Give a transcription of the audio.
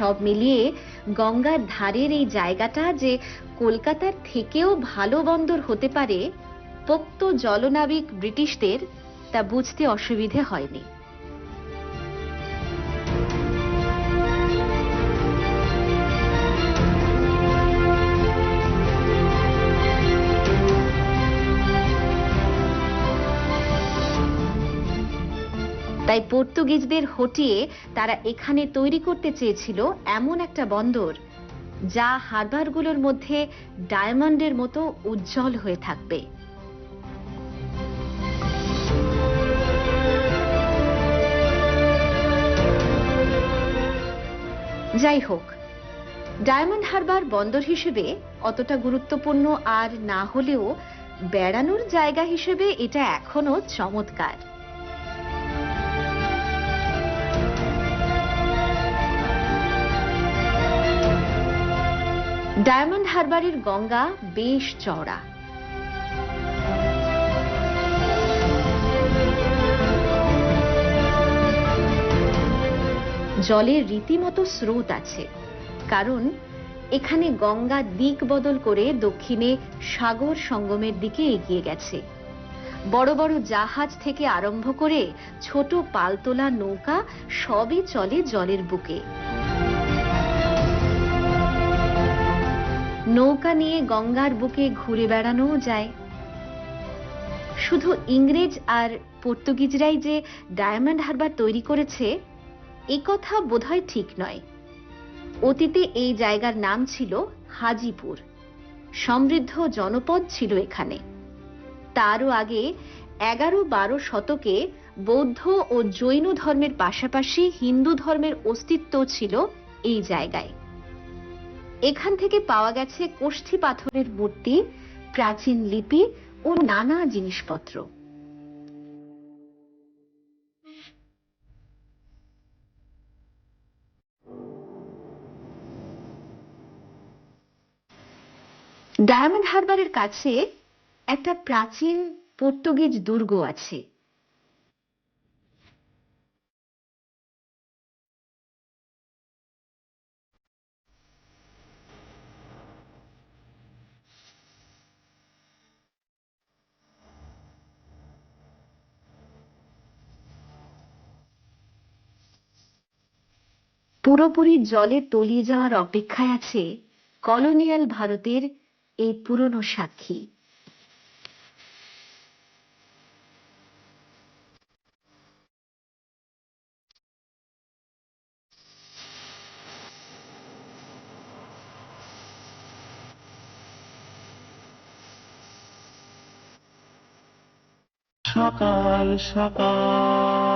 সব মিলিয়ে গঙ্গার ধারের এই জায়গাটা যে কলকাতার থেকেও ভালো বন্দর হতে পারে, পোক্ত জলনাবিক ব্রিটিশদের, তা বুঝতে অসুবিধে হয়নি। তাই পর্তুগিজদের হটিয়ে তারা এখানে তৈরি করতে চেয়েছিল এমন একটা বন্দর, যা হারবারগুলোর মধ্যে ডায়মন্ডের মতো উজ্জ্বল হয়ে থাকবে। যাই হোক, ডায়মন্ড হারবার বন্দর হিসেবে অতটা গুরুত্বপূর্ণ আর না হলেও বেড়ানোর জায়গা হিসেবে এটা এখনও চমৎকার। ডায়মন্ড হারবারের গঙ্গা বেশ চওড়া। জলের রীতিমতো স্রোত আছে, কারণ এখানে গঙ্গা দিক বদল করে দক্ষিণে সাগর সঙ্গমের দিকে এগিয়ে গেছে। বড় বড় জাহাজ থেকে আরম্ভ করে ছোট পালতোলা নৌকা সবই চলে জলের বুকে। নৌকা নিয়ে গঙ্গার বুকে ঘুরে বেড়ানোও যায়। শুধু ইংরেজ আর পর্তুগিজরাই যে ডায়মন্ড হারবার তৈরি করেছে, এ কথা বোধহয় ঠিক নয়। অতীতে এই জায়গার নাম ছিল হাজিপুর। সমৃদ্ধ জনপদ ছিল এখানে। তারও আগে এগারো বারো শতকে বৌদ্ধ ও জৈন ধর্মের পাশাপাশি হিন্দু ধর্মের অস্তিত্ব ছিল এই জায়গায়। এখান থেকে পাওয়া গেছে কোষ্ঠী পাথরের মূর্তি, প্রাচীন লিপি ও নানা জিনিসপত্র। ডায়মন্ড হারবারের কাছে একটা প্রাচীন পর্তুগিজ দুর্গ আছে। পুরোপুরি জলে তলিয়ে যাওয়ার অপেক্ষায় আছে কলোনিয়াল ভারতের এই পুরনো সাক্ষী। সকাল সকাল।